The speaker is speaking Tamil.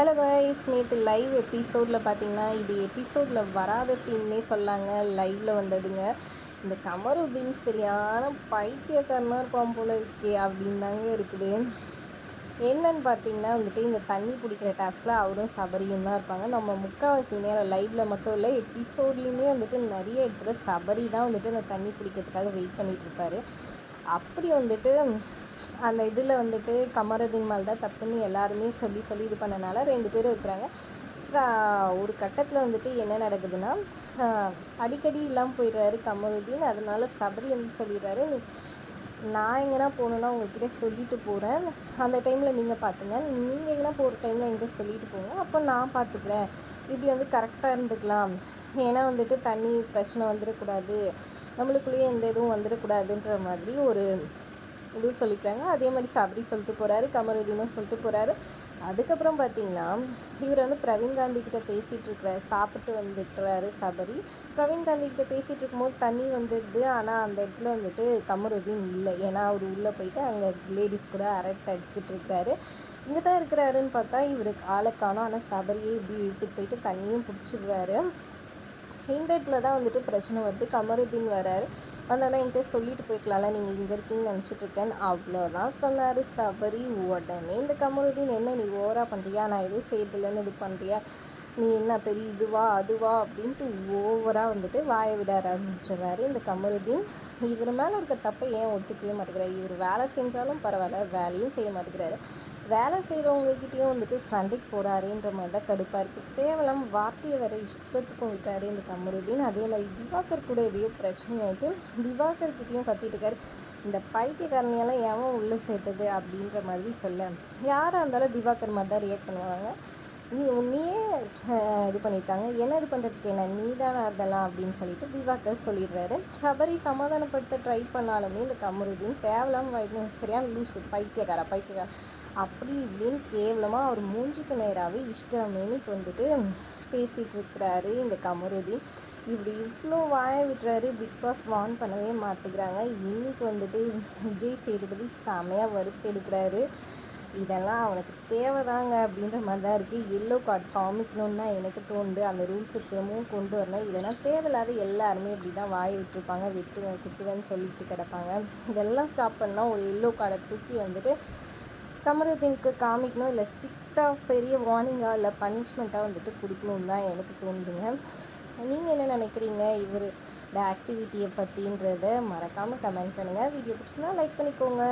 ஹலோ கைஸ் நேற்று லைவ் எபிசோடில் பார்த்தீங்கன்னா இது எபிசோடில் வராத சீன்னே சொல்லாங்க. லைவில் வந்ததுங்க. இந்த கமருதீன் சரியான பைத்தியக்காரனாக இருப்பான் போல இருக்கே அப்படின்னு தாங்க இருக்குது. என்னன்னு பார்த்தீங்கன்னா வந்துட்டு இந்த தண்ணி பிடிக்கிற டாஸ்கில் அவரும் சபரியும் தான் இருப்பாங்க. நம்ம முக்கால்வாசி நேரம் லைவில் மட்டும் இல்லை எபிசோட்லேயுமே வந்துட்டு நிறைய இடத்துல சபரி தான் வந்துட்டு அந்த தண்ணி பிடிக்கிறதுக்காக வெயிட் பண்ணிகிட்ருப்பாரு அப்படி வந்துட்டு அந்த இதில் வந்துட்டு கமருதீன் மேல் தான் தப்புன்னு எல்லாருமே சொல்லி சொல்லி இது பண்ணனால ரெண்டு பேரும் இருக்கிறாங்க. ஒரு கட்டத்தில் வந்துட்டு என்ன நடக்குதுன்னா அடிக்கடி இல்லாமல் போயிடுறாரு கமருதீன். அதனால சபரி வந்து சொல்லிடுறாரு நான் எங்கேனா போகணுன்னா உங்ககிட்ட சொல்லிட்டு போகிறேன் அந்த டைமில் நீங்கள் பார்த்துங்க. நீங்கள் எங்கேனா போகிற டைமில் எங்கே சொல்லிட்டு போங்க. அப்போ நான் பார்த்துக்கிறேன். இப்படி வந்து கரெக்டாக இருந்துக்கலாம். ஏன்னா வந்துட்டு தண்ணி பிரச்சனை வந்துடக்கூடாது. நம்மளுக்குள்ளேயே எந்த இதுவும் வந்துடக்கூடாதுன்ற மாதிரி ஒரு இது சொல்லிக்கிறாங்க. அதே மாதிரி சபரி சொல்லிட்டு போகிறாரு கமருதீனும் சொல்லிட்டு போகிறாரு அதுக்கப்புறம் பார்த்தீங்கன்னா இவர் வந்து பிரவீன் காந்தி கிட்ட பேசிகிட்டு இருக்கிறார் சாப்பிட்டு வந்துட்டுறாரு சபரி. பிரவீன் காந்தி கிட்ட பேசிகிட்டு இருக்கும்போது தண்ணி வந்துடுது. ஆனால் அந்த இடத்துல வந்துட்டு கமருதீன் இல்லை. ஏன்னா அவர் உள்ளே போயிட்டு அங்கே லேடிஸ் கூட அரட்டை அடிச்சிட்டு இருக்கிறாரு. இங்கே தான் இருக்கிறாருன்னு பார்த்தா இவருக்கு ஆளை காணும். ஆனால் சபரியே இப்படி இழுத்துட்டு போயிட்டு தண்ணியும் பிடிச்சிடுறாரு இந்த இடத்துல தான் வந்துட்டு பிரச்சனை வருது. கமருதீன் வராரு. வந்தோடனே என்கிட்ட சொல்லிட்டு போய்க்கலாம்ல நீங்கள் இங்கே இருக்கீங்கன்னு நினச்சிட்ருக்கேன் அவ்வளோதான் சொன்னார் சபரி. உடனே இந்த கமருதீன் என்ன நீ ஓவராக பண்ணுறியா நான் எதுவும் செய்யறதில்லன்னு இது பண்ணுறியா நீ என்ன பெரிய இதுவா அதுவா அப்படின்ட்டு ஓவராக வந்துட்டு வாயை விட ஆரம்பிச்சிடுறாரு இந்த கமருதீன். இவர் மேலே இருக்க தப்பை ஏன் ஒத்துக்கவே மாட்டேங்கிறாரு? இவர் வேலை செஞ்சாலும் பரவாயில்ல வேலையும் செய்ய மாட்டேங்கிறாரு. வேலை செய்கிறவங்கக்கிட்டேயும் வந்துட்டு சண்டைக்கு போகிறாருன்ற மாதிரி தான் கடுப்பாக இருக்குது தேவலாம் வார்த்தையை வேற இஷ்டத்துக்கும் விட்டாரு இந்த கமருதீன். அதே மாதிரி திவாகர் கூட எதையோ பிரச்சனையாயிட்டு திவாகர்கிட்டையும் கத்திட்டு இருக்காரு. இந்த பைத்தியக்காரனையெல்லாம் எவன் உள்ளே சேர்த்தது அப்படின்ற மாதிரி சொல்ல. யாராக இருந்தாலும் திவாகர் மாதிரி தான் ரியாக்ட் பண்ணுவாங்க. நீ உன்னையே இது பண்ணியிருக்காங்க என்ன இது பண்ணுறதுக்கு என்ன? நீ தான் அதெல்லாம் அப்படின்னு சொல்லிட்டு திவாகர் சொல்லிடுறாரு. சபரி சமாதானப்படுத்த ட்ரை பண்ணாலுமே இந்த கமருதீன் தேவலாம் சரியான லூஸ் பைத்தியக்காரா பைத்தியக்காரா அப்படி இப்படின்னு கேவலமாக அவர் மூஞ்சிக்கு நேராகவே இஷ்டமேனிக்கு வந்துட்டு பேசிகிட்டு இருக்கிறாரு இந்த கமருதீன். இப்படி இவ்வளோ வாய விட்டுறாரு. பிக் பாஸ் வான் பண்ணவே மாட்டேங்கிறாங்க. இன்றைக்கி வந்துட்டு விஜய் சேதுபதி செமையாக வறுத்து எடுக்கிறாரு இதெல்லாம் அவனுக்கு தேவைதாங்க அப்படின்ற மாதிரி தான் இருக்குது எல்லோ கார்டு காமிக்கணும்னு தான் எனக்கு தோணுது. அந்த ரூல்ஸ் திரும்பவும் கொண்டு வரணும். இல்லைனா தேவையில்லாத எல்லாருமே இப்படி தான் வாயை விட்டுருப்பாங்க. வெட்டுவேன் குத்துவேன்னு சொல்லிட்டு கிடப்பாங்க. இதெல்லாம் ஸ்டாப் பண்ணால் ஒரு எல்லோ கார்டை தூக்கி வந்துட்டு கமருதீனுக்கு காமிக்கணும். இல்லை ஸ்ட்ரிக்டாக பெரிய வார்னிங்காக இல்லை பனிஷ்மெண்ட்டாக வந்துட்டு கொடுக்கணும் தான் எனக்கு தோணுதுங்க. நீங்கள் என்ன நினைக்கிறீங்க? இவர் இந்த ஆக்டிவிட்டியை பற்றின்றத மறக்காமல் கமெண்ட் பண்ணுங்கள் வீடியோ பிடிச்சினா லைக் பண்ணிக்கோங்க.